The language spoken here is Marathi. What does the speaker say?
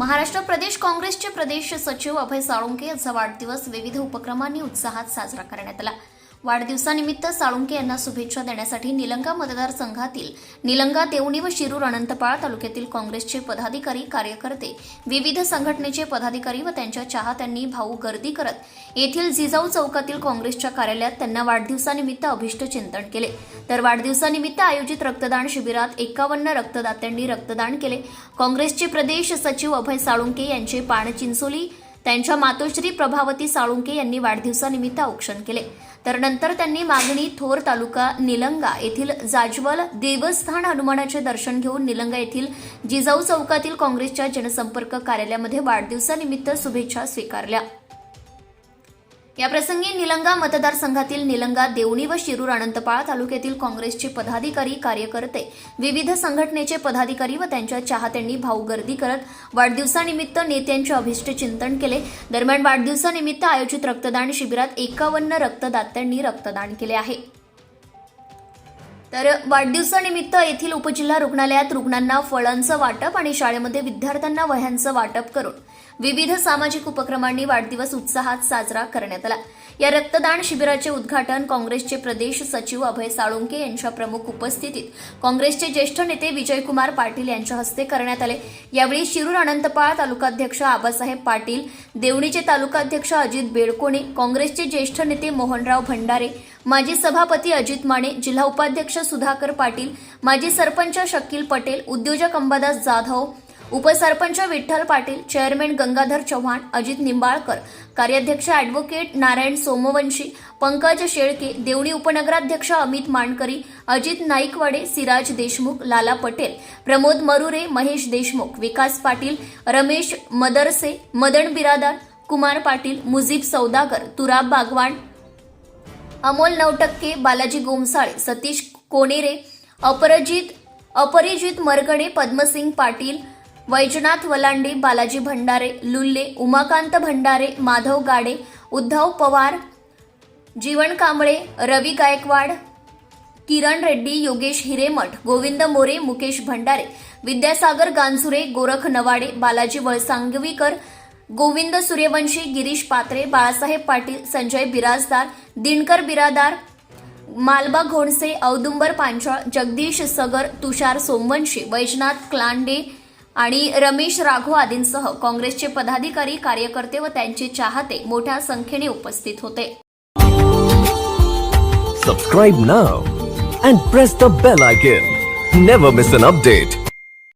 महाराष्ट्र प्रदेश काँग्रेसचे प्रदेश सचिव अभय साळुंके यांचा वाढदिवस विविध उपक्रमांनी उत्साहात साजरा करण्यात आला. वाढदिवसानिमित्त साळुंके यांना शुभेच्छा देण्यासाठी निलंगा मतदारसंघातील निलंगा देवणी व शिरूर अनंतपाळ तालुक्यातील काँग्रेसचे पदाधिकारी कार्यकर्ते विविध संघटनेचे पदाधिकारी व त्यांच्या चाहत्यांनी भाऊ गर्दी करत येथील जिजाऊ चौकातील काँग्रेसच्या कार्यालयात त्यांना वाढदिवसानिमित्त अभिष्ट चिंतन केले. तर वाढदिवसानिमित्त आयोजित रक्तदान शिबिरात एकावन्न रक्तदात्यांनी रक्तदान केले. काँग्रेसचे प्रदेश सचिव अभय साळुंके यांचे पाणचिंचोली त्यांच्या मातोश्री प्रभावती साळुंके यांनी वाढदिवसानिमित्त औक्षण केले. तर नंतर त्यांनी मागणी थोर तालुका निलंगा येथील जाजवल देवस्थान हनुमानाचे दर्शन घेऊन निलंगा येथील जिजाऊ चौकातील काँग्रेसच्या जनसंपर्क कार्यालयामध्ये वाढदिवसानिमित्त शुभेच्छा स्वीकारल्या. याप्रसंगी निलंगा मतदारसंघातील निलंगा देवणी व शिरूर अनंतपाळ तालुक्यातील काँग्रेसचे पदाधिकारी कार्यकर्ते विविध संघटनेचे पदाधिकारी व त्यांच्या चाहत्यांनी भाऊ गर्दी करत वाढदिवसानिमित्त नेत्यांचे अभिष्ट चिंतन केले. दरम्यान वाढदिवसानिमित्त आयोजित रक्तदान शिबिरात एकावन्न रक्तदात्यांनी रक्तदान केले आहे. तर वाढदिवसानिमित्त येथील उपजिल्हा रुग्णालयात रुग्णांना फळांचं वाटप आणि शाळेमध्ये विद्यार्थ्यांना वह्यांचं वाटप करून विविध सामाजिक उपक्रमांनी वाढदिवस उत्साहात साजरा करण्यात आला. या रक्तदान शिबिराचे उद्घाटन काँग्रेसचे प्रदेश सचिव अभय साळुंके यांच्या प्रमुख उपस्थितीत काँग्रेसचे ज्येष्ठ नेते विजयकुमार पाटील यांच्या हस्ते करण्यात आले. यावेळी शिरूर अनंतपाळ तालुकाध्यक्ष आबासाहेब पाटील देवणीचे तालुकाध्यक्ष अजित बेडकोणे काँग्रेसचे ज्येष्ठ नेते मोहनराव भंडारे माजी सभापती अजित माने जिल्हा उपाध्यक्ष सुधाकर पाटील माजी सरपंच शकील पटेल उद्योजक अंबादास जाधव उपसरपंच विठ्ठल पाटील चेअरमॅन गंगाधर चव्हाण अजित निंबाळकर कार्याध्यक्ष ॲडव्होकेट नारायण सोमवंशी पंकज शेळके देवणी उपनगराध्यक्ष अमित मानकरी अजित नाईकवाडे सिराज देशमुख लाला पटेल प्रमोद मरुरे महेश देशमुख विकास पाटील रमेश मदरसे मदन बिरादार कुमार पाटील मुजीब सौदागर तुराब बागवान अमोल नवटक्के बालाजी गोमसाळे सतीश कोनेरे अपरजित अपरिजित मरगडे पद्मसिंग पाटील वैजनाथ वलांडे बालाजी भंडारे लुल्ले उमाकांत भंडारे माधव गाडे उद्धव पवार जीवन कांबळे रवी गायकवाड किरण रेड्डी योगेश हिरेमठ गोविंद मोरे मुकेश भंडारे विद्यासागर गांझुरे गोरख नवाडे बालाजी वळसांगवीकर गोविंद सूर्यवंशी गिरीश पात्रे बाळासाहेब पाटील संजय बिराजदार दिनकर बिरादार मालबा घोणसे औदुंबर पांचाळ जगदीश सगर तुषार सोमवंशी वैजनाथ क्लांडे आणि रमेश राघो आदींसह काँग्रेसचे पदाधिकारी कार्यकर्ते व त्यांचे चाहते मोठ्या संख्येने उपस्थित होते. Subscribe now and press the bell icon never miss an update